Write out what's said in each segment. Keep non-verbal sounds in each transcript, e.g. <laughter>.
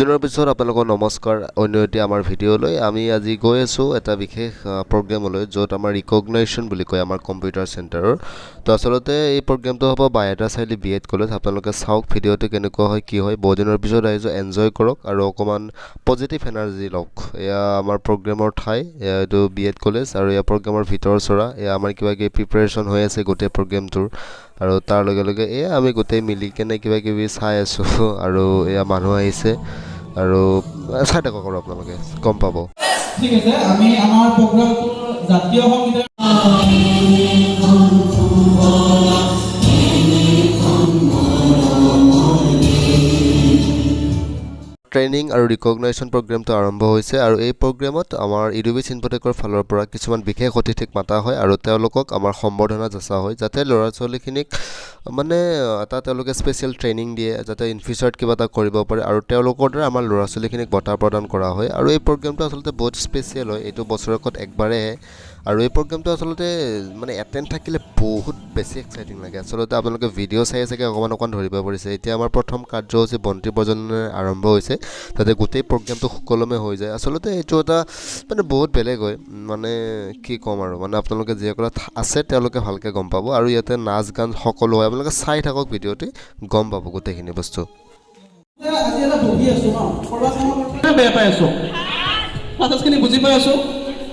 দিনৰ পিছত আপোনালোকক নমস্কাৰ, অন্য এটি আমাৰ ভিডিঅ'লৈ আমি আজি গৈ আছোঁ এটা বিশেষ প্ৰগ্ৰেমলৈ, য'ত আমাৰ ৰিকগনাইশ্যন বুলি কয় আমাৰ কম্পিউটাৰ চেণ্টাৰৰ। তো আচলতে এই প্ৰগ্ৰেমটো হ'ব Baihata Chariali B Ed college. আপোনালোকে চাওক ভিডিঅ'টো কেনেকুৱা হয়, কি হয়। বহু দিনৰ পিছত আহিছোঁ এনজয় কৰক আৰু অকণমান পজিটিভ এনাৰ্জি লওক। এয়া আমাৰ প্ৰগ্ৰেমৰ ঠাই এইটো বি এড কলেজ আৰু এয়া প্ৰগ্ৰেমৰ ভিতৰ চৰা। এয়া আমাৰ কিবা কিবি প্ৰিপেৰেশ্যন হৈ আছে গোটেই প্ৰগ্ৰেমটোৰ। আৰু তাৰ লগে লগে এয়া আমি গোটেই মিলি কেনে কিবা কিবি চাই আছোঁ <laughs> আৰু এয়া মানুহ আহিছে। আৰু চাই থাকক আৰু আপোনালোকে গম পাব। ঠিক আছে আমি আমাৰ প্ৰগ্ৰামটোৰ জাতীয় সংগীতৰ ট্ৰেইনিং আৰু ৰিকগনাইশ্যন প্ৰগ্ৰেমটো আৰম্ভ হৈছে আৰু এই প্ৰগ্ৰেমত আমাৰ ইডুবি চিনপটেকৰ ফালৰ পৰা কিছুমান বিশেষ অতিথিক মাতা হয় আৰু তেওঁলোকক আমাৰ সম্বৰ্ধনা যাচা হয় যাতে ল'ৰা ছোৱালীখিনিক মানে এটা তেওঁলোকে স্পেচিয়েল ট্ৰেইনিং দিয়ে, যাতে ইন ফিউচাৰত কিবা এটা কৰিব পাৰে আৰু তেওঁলোকৰ দ্বাৰা আমাৰ ল'ৰা ছোৱালীখিনিক বঁটা প্ৰদান কৰা হয় আৰু এই প্ৰগ্ৰেমটো আচলতে বহুত স্পেচিয়েল হয়। এইটো বছৰেকত একবাৰেহে আৰু এই প্ৰগ্ৰেমটো আচলতে মানে এটেণ্ড থাকিলে বহুত বেছি এক্সাইটিং লাগে। আচলতে আপোনালোকে ভিডিঅ' চাই চাগে অকণমান অকণমান ধৰিব পাৰিছে। এতিয়া আমাৰ প্ৰথম কাৰ্যসূচী বন্তি প্ৰজননে আৰম্ভ হৈছে। তাতে গোটেই প্ৰগ্ৰেমটো সুকলমে হৈ যায়। আচলতে এইটো এটা মানে বহুত বেলেগ হয়। মানে কি ক'ম আৰু মানে আপোনালোকে যিসকলে আছে তেওঁলোকে ভালকৈ গম পাব। আৰু ইয়াতে নাচ গান সকলো হয়। আপোনালোকে চাই থাকক ভিডিঅ'টি, গম পাব গোটেইখিনি বস্তু। বেয়া পাই আছো। বুজি পাই আছো।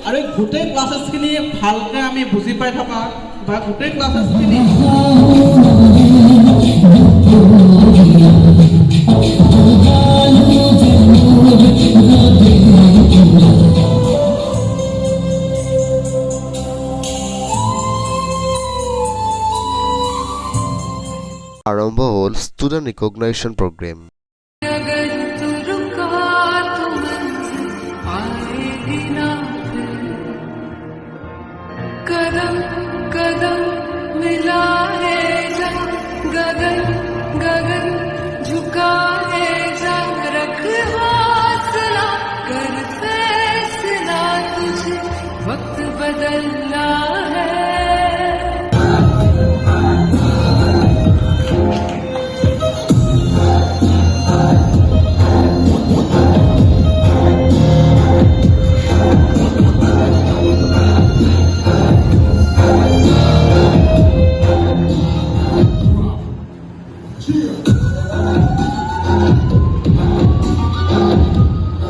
আৰু গোটেই ক্লাছেছখিনি ভালকৈ আমি বুজি পাই থকা, বা গোটেই ক্লাছেছখিনি আৰম্ভ হ'ল ষ্টুডেণ্ট ৰিকগনাইশ্যন প্ৰগ্ৰেম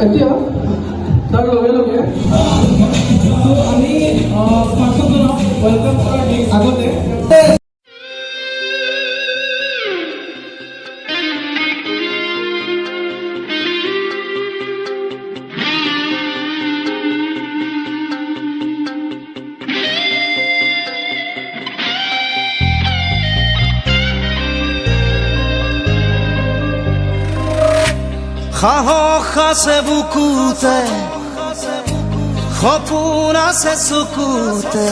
এতিয়া তাৰ লগে লগে তো আমি ফাংচন জনাওঁ সাহস আছে বুকুতে সপোন আছে চকুতে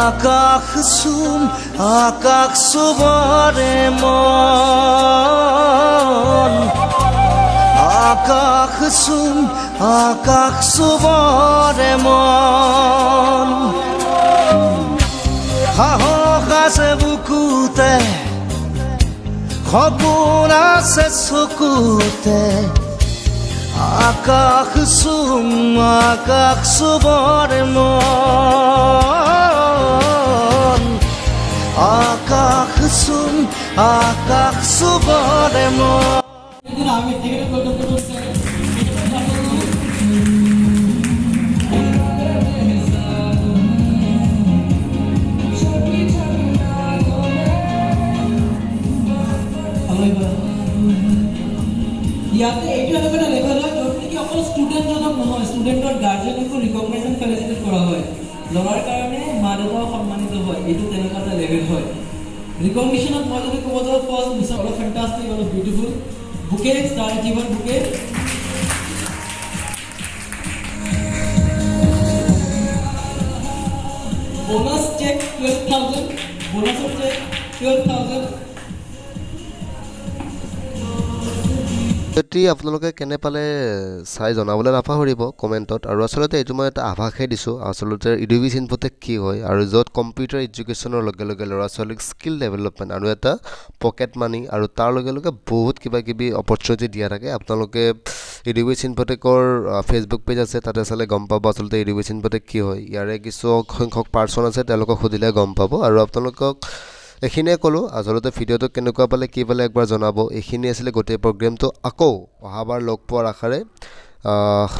আকাশ চুম আকাশ চুবৰে মন আকাশ চুম আকাশ চুবৰে মন সাহস আছে বুকুতে সপোন আছে চকুতে আকাশ সুম আকাশ সুবর মন আকাশ সুম আকাশ সুবর মন আমি ইয়াতে এইটো এনেকুৱা এটা লেভেল হয় য'ত নেকি অকল ষ্টুডেণ্টজনক নহয় ষ্টুডেণ্টৰ গাৰ্জেনকো ৰিকগনাইজন ফেলিচিটেট কৰা হয়। ল'ৰাৰ কাৰণে মা দেউতাও সন্মানিত হয় এইটো তেনেকুৱা এটা লেভেল হয়। ৰিকগনিশ্যনত মই যদি ক'ব যাওঁ ফাৰ্ষ্ট মিছ অলপ ফেণ্টাষ্টিক অলপ বিউটিফুল বুকে ষ্টাৰ জীৱন বুকে। Bonus thousand 12,000, bonus check 12,000. যদি আপোনালোকে কেনে পালে, চাই জনাবলৈ নাপাহৰিব কমেণ্টত। আৰু আচলতে এইটো মই এটা আভাসহে দিছোঁ, আচলতে ইডুকেশ্যন ইনফ'টেক কি হয় আৰু য'ত কম্পিউটাৰ এডুকেশ্যনৰ লগে লগে ল'ৰা ছোৱালীক স্কিল ডেভেলপমেণ্ট আৰু এটা পকেট মানি আৰু তাৰ লগে লগে বহুত কিবা কিবি অপৰচুনিটি দিয়া থাকে। আপোনালোকে এডুকেশ্যন ইনফ'টেকৰ ফেচবুক পেজ আছে, তাতে চালে গম পাব আচলতে এডুকেশ্যন ইনফ'টেক কি হয়। ইয়াৰে কিছু সংখ্যক পাৰ্চন আছে, তেওঁলোকক সুধিলে গম পাব। আৰু আপোনালোকক এইখিনিয়ে ক'লোঁ। আচলতে ভিডিঅ'টো কেনেকুৱা পালে কি পালে একবাৰ জনাব। এইখিনি আছিলে গোটেই প্ৰগ্ৰেমটো আকৌ অহাবাৰ লগ পোৱাৰ আশাৰে।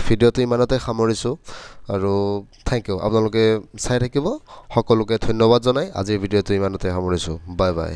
ভিডিঅ'টো ইমানতে সামৰিছোঁ আৰু থেংক ইউ আপোনালোকে চাই থাকিব। সকলোকে ধন্যবাদ জনাই। আজিৰ ভিডিঅ'টো ইমানতে সামৰিছোঁ। Bye bye.